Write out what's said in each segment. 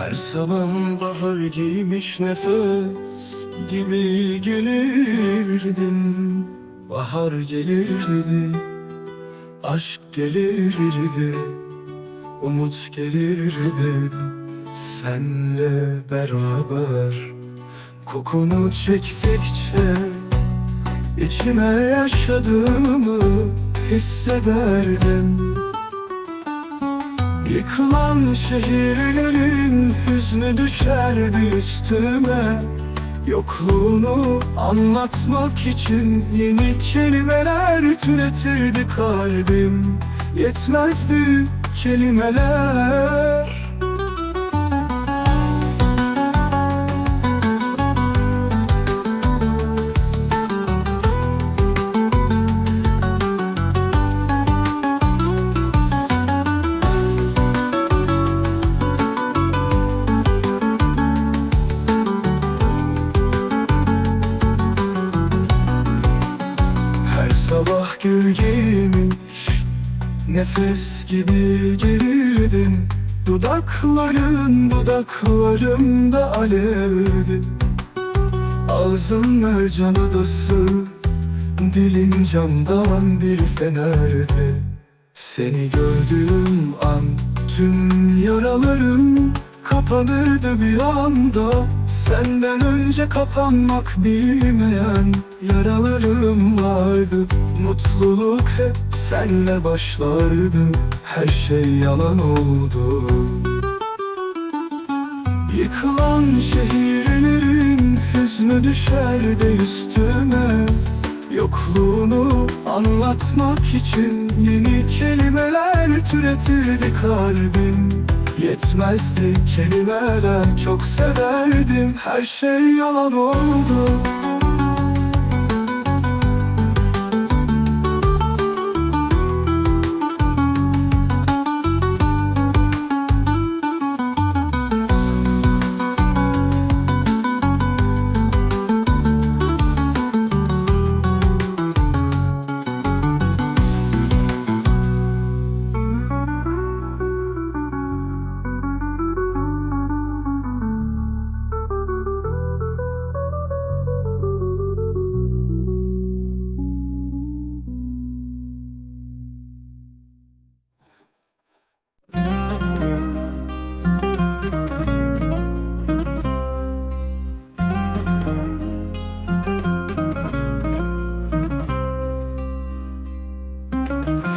Her sabah bahar giymiş nefes gibi gelirdim Bahar gelirdi, aşk gelirdi Umut gelirdi. Senle beraber Kokunu çektikçe içime yaşadığımı hissederdim Yıkılan şehirlerin hüznü düşerdi üstüme. Yokluğunu anlatmak için yeni kelimeler türetirdi kalbim. Yetmezdi kelimeler gül giymiş Nefes gibi gelirdin Dudakların dudaklarımda alevdi. Ağzın mercan adası Dilin camdan bir fenerdi. Seni gördüğüm an Tüm yaralarım kapanırdı bir anda Senden önce kapanmak bilmeyen yaralarım vardı. Mutluluk hep senle başlardı. Her şey yalan oldu. Yıkılan şehirlerin hüznü düşerdi üstüme. Yokluğunu anlatmak için yeni kelimeler türetirdi kalbim Yetmezdi kelimeler çok severdim. Her şey yalan oldu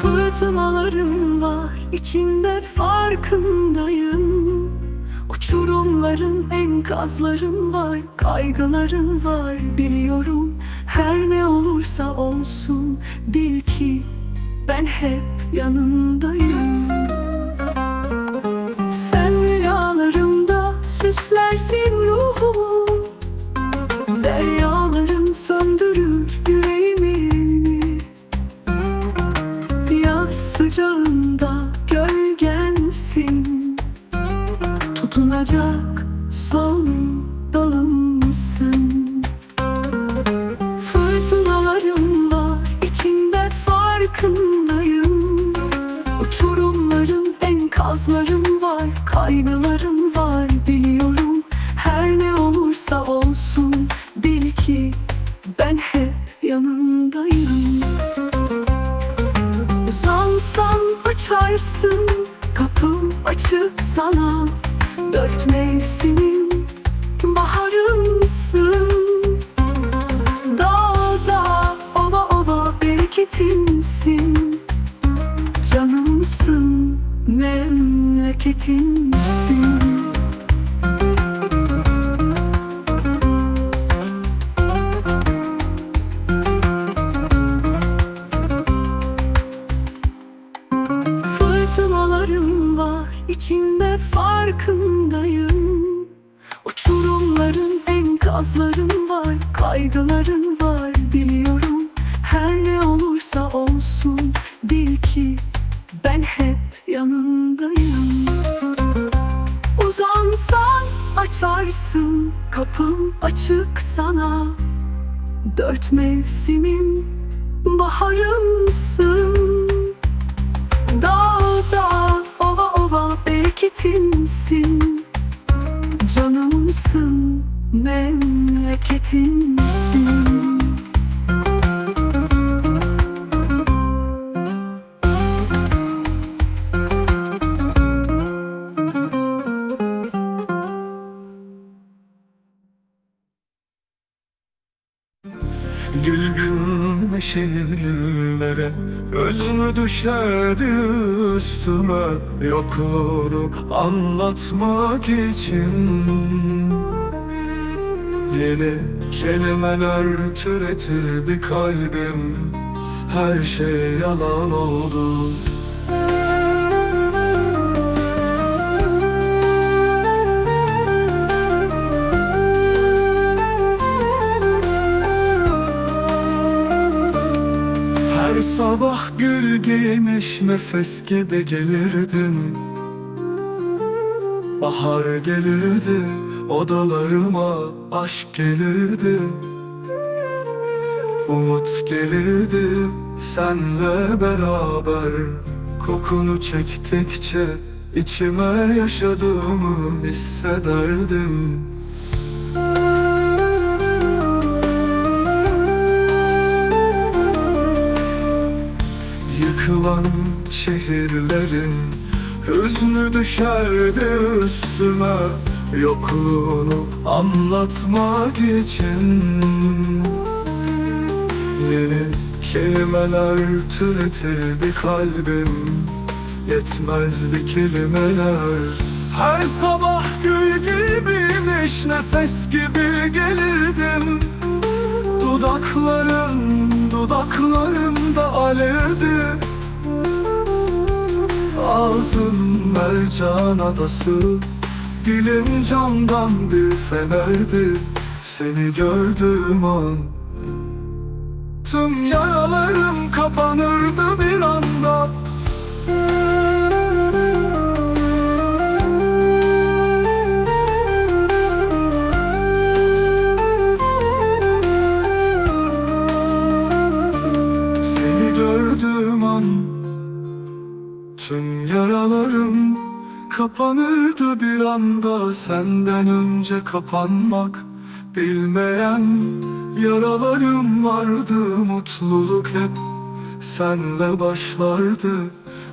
Fırtınalarım var içinde farkındayım. Uçurumların enkazların var Kaygıların var. Biliyorum Her ne olursa olsun Bil ki ben hep yanındayım sıcağında gölgensin. Tutunacak son dalımsın. Fırtınalarım içinde farkındayım. Uçurumların enkazlarım var Kaygılarım var biliyorum açık sana Dört mevsimim Baharımsın. Dağda ova ova bereketimsin. Canımsın Memleketimsin farkındayım. Uçurumların enkazların var Kaygıların var. Biliyorum Her ne olursa olsun Bil ki ben hep yanındayım. Uzansan açarsın Kapım açık sana. Dört mevsimim baharımsın. Dağda ova ova memleketimsin. Canımsın memleketimsin. Gülgün şehirlere Özümü düşerdi üstüme. Yokluğunu anlatmak için Yeni kelimeler türetirdi kalbim. Her şey yalan oldu sabah gül giymiş nefes gibi gelirdin. Bahar gelirdi odalarıma aşk gelirdi. Umut gelirdi senle beraber. Kokunu çektikçe içime yaşadığımı hissederdim Yıkılan şehirlerin Hüznü düşerdi üstüme Yokluğunu anlatmak için Yeni kelimeler türetirdi kalbim Yetmezdi kelimeler. Her sabah gül gibiymiş Nefes gibi gelirdim. Dudakların, dudaklarımda alevdi Ağzın mercan adası. Dilim camdan bir fenerdi. Seni gördüğüm an. Tüm yaralarım kapanırdı bir anda. Seni gördüğüm an Tüm yaralarım kapanırdı bir anda. Senden önce kapanmak bilmeyen Yaralarım vardı. Mutluluk hep Senle başlardı.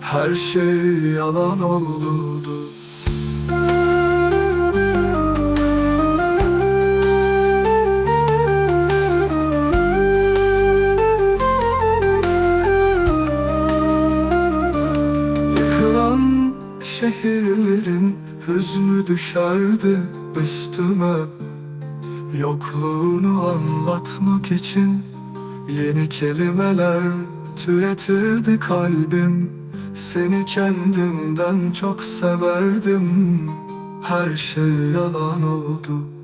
Her şey yalan oldu şehirlerin hüznü düşerdi üstüme. Yokluğunu anlatmak için yeni kelimeler türetirdi kalbim. Seni kendimden çok severdim. Her şey yalan oldu